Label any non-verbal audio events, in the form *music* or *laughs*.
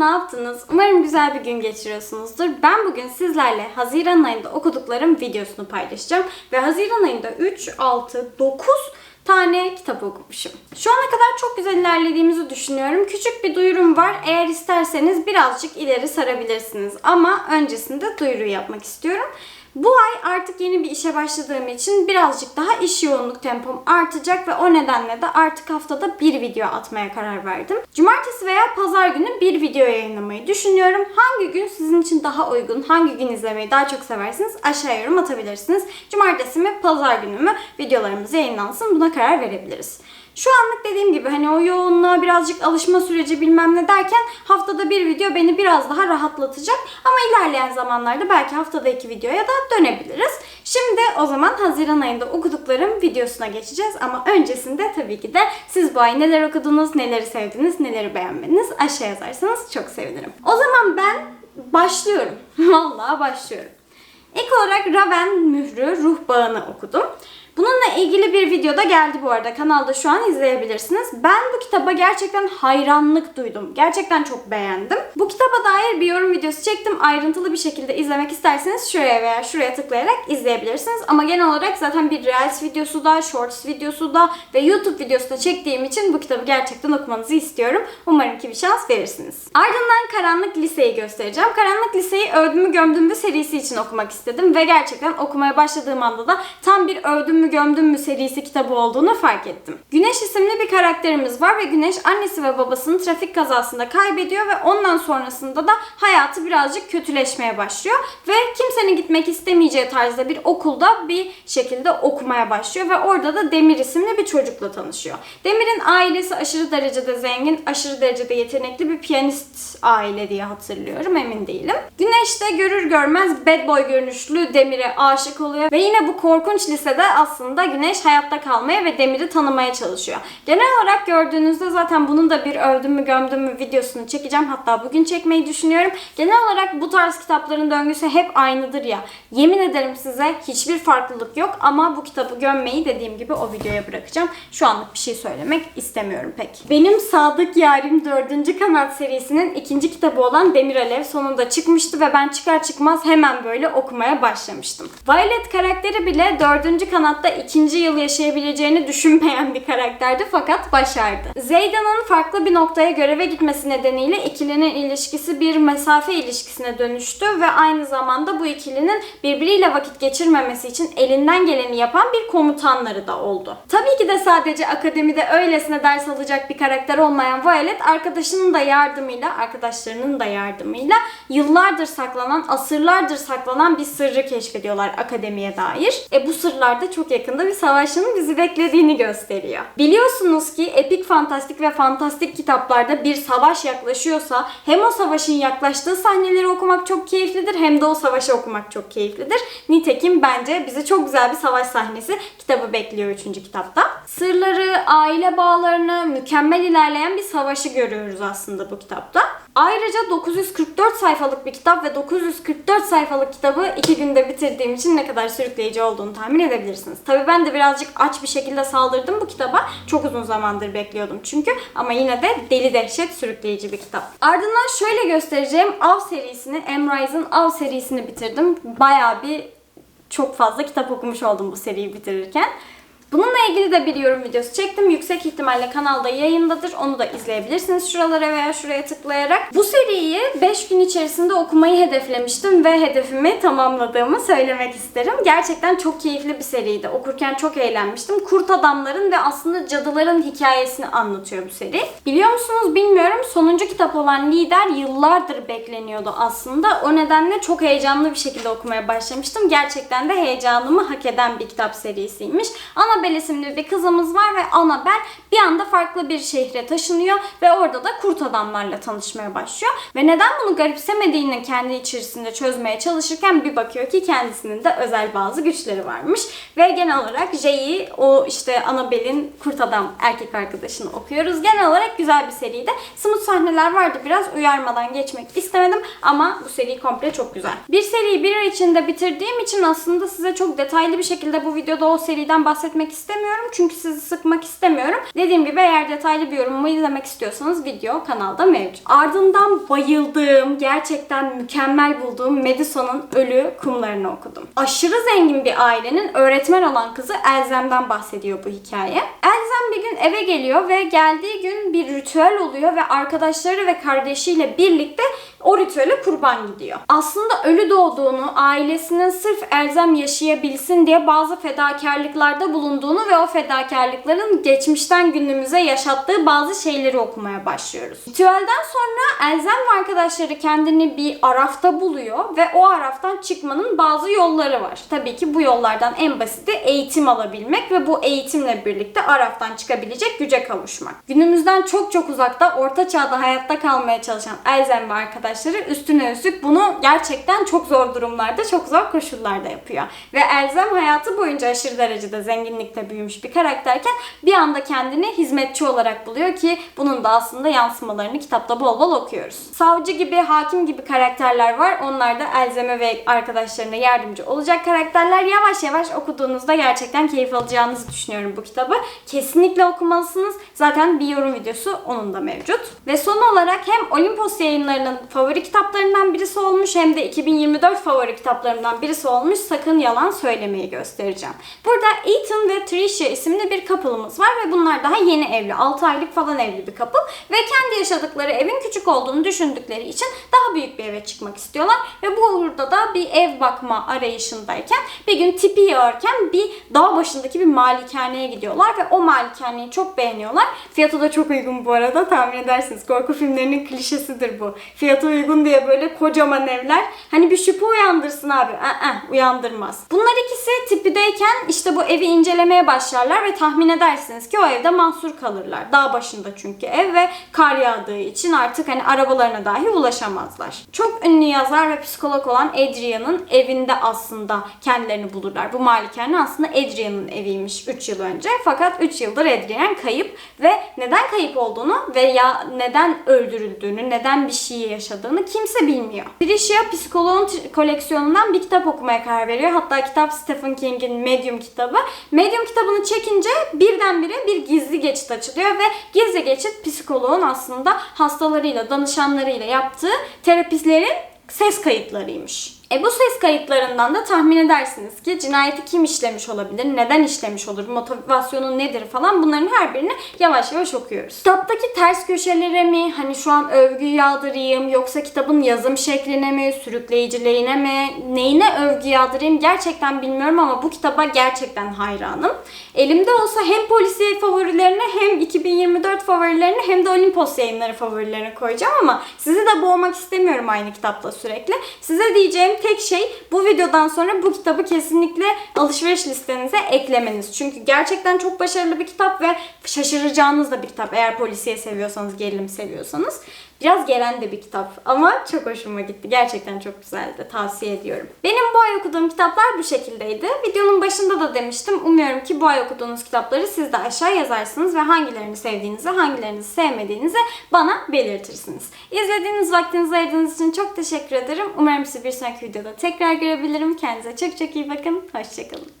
ne yaptınız? Umarım güzel bir gün geçiriyorsunuzdur. Ben bugün sizlerle Haziran ayında okuduklarım videosunu paylaşacağım. Ve Haziran ayında 3, 6, 9 tane kitap okumuşum. Şu ana kadar çok güzel ilerlediğimizi düşünüyorum. Küçük bir duyurum var. Eğer isterseniz birazcık ileri sarabilirsiniz. Ama öncesinde duyuru yapmak istiyorum. Bu ay artık yeni bir işe başladığım için birazcık daha iş yoğunluk tempom artacak ve o nedenle de artık haftada bir video atmaya karar verdim. Cumartesi veya pazar günü bir video yayınlamayı düşünüyorum. Hangi gün sizin için daha uygun, hangi gün izlemeyi daha çok seversiniz aşağıya yorum atabilirsiniz. Cumartesi mi, pazar günü mü videolarımız yayınlansın buna karar verebiliriz. Şu anlık dediğim gibi hani o yoğunluğa birazcık alışma süreci bilmem ne derken haftada bir video beni biraz daha rahatlatacak. Ama ilerleyen zamanlarda belki haftada iki videoya da dönebiliriz. Şimdi o zaman Haziran ayında okuduklarım videosuna geçeceğiz. Ama öncesinde tabii ki de siz bu ay neler okudunuz, neleri sevdiniz, neleri beğenmediniz aşağı yazarsanız çok sevinirim. O zaman ben başlıyorum. *laughs* Vallahi başlıyorum. İlk olarak Raven mührü ruh bağını okudum. Bununla ilgili bir video da geldi bu arada. Kanalda şu an izleyebilirsiniz. Ben bu kitaba gerçekten hayranlık duydum. Gerçekten çok beğendim. Bu kitaba dair bir yorum videosu çektim. Ayrıntılı bir şekilde izlemek isterseniz şuraya veya şuraya tıklayarak izleyebilirsiniz. Ama genel olarak zaten bir Reels videosu da, Shorts videosu da ve YouTube videosu da çektiğim için bu kitabı gerçekten okumanızı istiyorum. Umarım ki bir şans verirsiniz. Ardından Karanlık Lise'yi göstereceğim. Karanlık Lise'yi Övdümü Gömdüm serisi için okumak istedim ve gerçekten okumaya başladığım anda da tam bir Övdüm mü gömdüm mü serisi kitabı olduğunu fark ettim. Güneş isimli bir karakterimiz var ve Güneş annesi ve babasını trafik kazasında kaybediyor ve ondan sonrasında da hayatı birazcık kötüleşmeye başlıyor ve kimsenin gitmek istemeyeceği tarzda bir okulda bir şekilde okumaya başlıyor ve orada da Demir isimli bir çocukla tanışıyor. Demir'in ailesi aşırı derecede zengin, aşırı derecede yetenekli bir piyanist aile diye hatırlıyorum emin değilim. Güneş de görür görmez bad boy görünüşlü Demir'e aşık oluyor ve yine bu korkunç lisede aslında Güneş hayatta kalmaya ve Demir'i tanımaya çalışıyor. Genel olarak gördüğünüzde zaten bunun da bir övdüm mü gömdüm mü videosunu çekeceğim. Hatta bugün çekmeyi düşünüyorum. Genel olarak bu tarz kitapların döngüsü hep aynıdır ya. Yemin ederim size hiçbir farklılık yok ama bu kitabı gömmeyi dediğim gibi o videoya bırakacağım. Şu anlık bir şey söylemek istemiyorum pek. Benim Sadık Yarim 4. Kanat serisinin ikinci kitabı olan Demir Alev sonunda çıkmıştı ve ben çıkar çıkmaz hemen böyle okumaya başlamıştım. Violet karakteri bile 4. kanatta ikinci yıl yaşayabileceğini düşünmeyen bir karakterdi fakat başardı. Zeyda'nın farklı bir noktaya göreve gitmesi nedeniyle ikilinin ilişkisi bir mesafe ilişkisine dönüştü ve aynı zamanda bu ikilinin birbiriyle vakit geçirmemesi için elinden geleni yapan bir komutanları da oldu. Tabii ki de sadece akademide öylesine ders alacak bir karakter olmayan Violet arkadaşının da yardımıyla, arkadaşlarının da yardımıyla yıllardır saklanan, asırlardır saklanan bir sırrı keşfediyorlar akademiye dair. E bu sırlar da çok yakında bir savaşın bizi beklediğini gösteriyor. Biliyorsunuz ki epik fantastik ve fantastik kitaplarda bir savaş yaklaşıyorsa hem o savaşın yaklaştığı sahneleri okumak çok keyiflidir hem de o savaşı okumak çok keyiflidir. Nitekim bence bizi çok güzel bir savaş sahnesi kitabı bekliyor 3. kitapta. Sırları, aile bağlarını, mükemmel ilerleyen bir savaşı görüyoruz aslında bu kitapta. Ayrıca 944 sayfalık bir kitap ve 944 sayfalık kitabı iki günde bitirdiğim için ne kadar sürükleyici olduğunu tahmin edebilirsiniz. Tabii ben de birazcık aç bir şekilde saldırdım bu kitaba. Çok uzun zamandır bekliyordum çünkü ama yine de deli dehşet sürükleyici bir kitap. Ardından şöyle göstereceğim Av serisini, Emrise'ın Av serisini bitirdim. Bayağı bir çok fazla kitap okumuş oldum bu seriyi bitirirken. Bununla ilgili de bir yorum videosu çektim. Yüksek ihtimalle kanalda yayındadır. Onu da izleyebilirsiniz şuralara veya şuraya tıklayarak. Bu seriyi 5 gün içerisinde okumayı hedeflemiştim ve hedefimi tamamladığımı söylemek isterim. Gerçekten çok keyifli bir seriydi. Okurken çok eğlenmiştim. Kurt adamların ve aslında cadıların hikayesini anlatıyor bu seri. Biliyor musunuz bilmiyorum. Sonuncu kitap olan Lider yıllardır bekleniyordu aslında. O nedenle çok heyecanlı bir şekilde okumaya başlamıştım. Gerçekten de heyecanımı hak eden bir kitap serisiymiş. Ana Annabelle isimli bir kızımız var ve Annabelle bir anda farklı bir şehre taşınıyor ve orada da kurt adamlarla tanışmaya başlıyor. Ve neden bunu garipsemediğini kendi içerisinde çözmeye çalışırken bir bakıyor ki kendisinin de özel bazı güçleri varmış. Ve genel olarak Jay'i o işte Annabelle'in kurt adam erkek arkadaşını okuyoruz. Genel olarak güzel bir seriydi. Smooth sahneler vardı biraz uyarmadan geçmek istemedim ama bu seri komple çok güzel. Bir seriyi bir ay içinde bitirdiğim için aslında size çok detaylı bir şekilde bu videoda o seriden bahsetmek vermek istemiyorum. Çünkü sizi sıkmak istemiyorum. Dediğim gibi eğer detaylı bir yorumumu izlemek istiyorsanız video kanalda mevcut. Ardından bayıldığım, gerçekten mükemmel bulduğum Medusa'nın Ölü Kumlarını okudum. Aşırı zengin bir ailenin öğretmen olan kızı Elzem'den bahsediyor bu hikaye. Elzem bir gün eve geliyor ve geldiği gün bir ritüel oluyor ve arkadaşları ve kardeşiyle birlikte o ritüele kurban gidiyor. Aslında ölü doğduğunu, ailesinin sırf Elzem yaşayabilsin diye bazı fedakarlıklarda bulunduğunu ve o fedakarlıkların geçmişten günümüze yaşattığı bazı şeyleri okumaya başlıyoruz. Ritüelden sonra Elzem ve arkadaşları kendini bir arafta buluyor ve o araftan çıkmanın bazı yolları var. Tabii ki bu yollardan en basiti eğitim alabilmek ve bu eğitimle birlikte araftan çıkabilecek güce kavuşmak. Günümüzden çok çok uzakta orta çağda hayatta kalmaya çalışan Elzem ve arkadaşları üstüne üstlük bunu gerçekten çok zor durumlarda, çok zor koşullarda yapıyor. Ve Elzem hayatı boyunca aşırı derecede zenginlikle büyümüş bir karakterken bir anda kendini hizmetçi olarak buluyor ki bunun da aslında yansımalarını kitapta bol bol okuyoruz. Savcı gibi, hakim gibi karakterler var. Onlar da Elzem'e ve arkadaşlarına yardımcı olacak karakterler. Yavaş yavaş okuduğunuzda gerçekten keyif alacağınızı düşünüyorum bu kitabı. Kesinlikle okumalısınız. Zaten bir yorum videosu onun da mevcut. Ve son olarak hem Olimpos yayınlarının favori kitaplarından birisi olmuş hem de 2024 favori kitaplarımdan birisi olmuş Sakın Yalan Söylemeyi göstereceğim. Burada Ethan ve Tricia isimli bir couple'ımız var ve bunlar daha yeni evli. 6 aylık falan evli bir couple ve kendi yaşadıkları evin küçük olduğunu düşündükleri için daha büyük bir eve çıkmak istiyorlar ve burada da bir ev bakma arayışındayken bir gün tipi yağarken bir dağ başındaki bir malikaneye gidiyorlar ve o malikaneyi çok beğeniyorlar. Fiyatı da çok uygun bu arada tahmin edersiniz. Korku filmlerinin klişesidir bu. Fiyatı uygun diye böyle kocaman evler. Hani bir şüphe uyandırsın abi. Aa, uyandırmaz. Bunlar ikisi tipideyken işte bu evi incelemeye başlarlar ve tahmin edersiniz ki o evde mahsur kalırlar. Dağ başında çünkü ev ve kar yağdığı için artık hani arabalarına dahi ulaşamazlar. Çok ünlü yazar ve psikolog olan Adrian'ın evinde aslında kendilerini bulurlar. Bu malikane aslında Adrian'ın eviymiş 3 yıl önce. Fakat 3 yıldır Adrian kayıp ve neden kayıp olduğunu veya neden öldürüldüğünü, neden bir şey yaşadığını kimse bilmiyor. Tricia psikoloğun koleksiyonundan bir kitap okumaya karar veriyor. Hatta kitap Stephen King'in Medium kitabı. Medium kitabını çekince birdenbire bir gizli geçit açılıyor ve gizli geçit psikoloğun aslında hastalarıyla, danışanlarıyla yaptığı terapistlerin ses kayıtlarıymış. E bu ses kayıtlarından da tahmin edersiniz ki cinayeti kim işlemiş olabilir, neden işlemiş olur, motivasyonu nedir falan bunların her birini yavaş yavaş okuyoruz. Kitaptaki ters köşelere mi, hani şu an övgü yağdırayım yoksa kitabın yazım şekline mi, sürükleyiciliğine mi, neyine övgü yağdırayım gerçekten bilmiyorum ama bu kitaba gerçekten hayranım. Elimde olsa hem polisiye favorilerini hem 2024 favorilerini hem de Olimpos yayınları favorilerini koyacağım ama sizi de boğmak istemiyorum aynı kitapla sürekli. Size diyeceğim tek şey bu videodan sonra bu kitabı kesinlikle alışveriş listenize eklemeniz. Çünkü gerçekten çok başarılı bir kitap ve şaşıracağınız da bir kitap eğer polisiye seviyorsanız, gerilim seviyorsanız. Biraz gelen de bir kitap ama çok hoşuma gitti. Gerçekten çok güzeldi. Tavsiye ediyorum. Benim bu ay okuduğum kitaplar bu şekildeydi. Videonun başında da demiştim. Umuyorum ki bu ay okuduğunuz kitapları siz de aşağı yazarsınız ve hangilerini sevdiğinizi, hangilerinizi sevmediğinizi bana belirtirsiniz. İzlediğiniz vaktinizi ayırdığınız için çok teşekkür ederim. Umarım sizi bir sonraki videoda tekrar görebilirim. Kendinize çok çok iyi bakın. Hoşçakalın.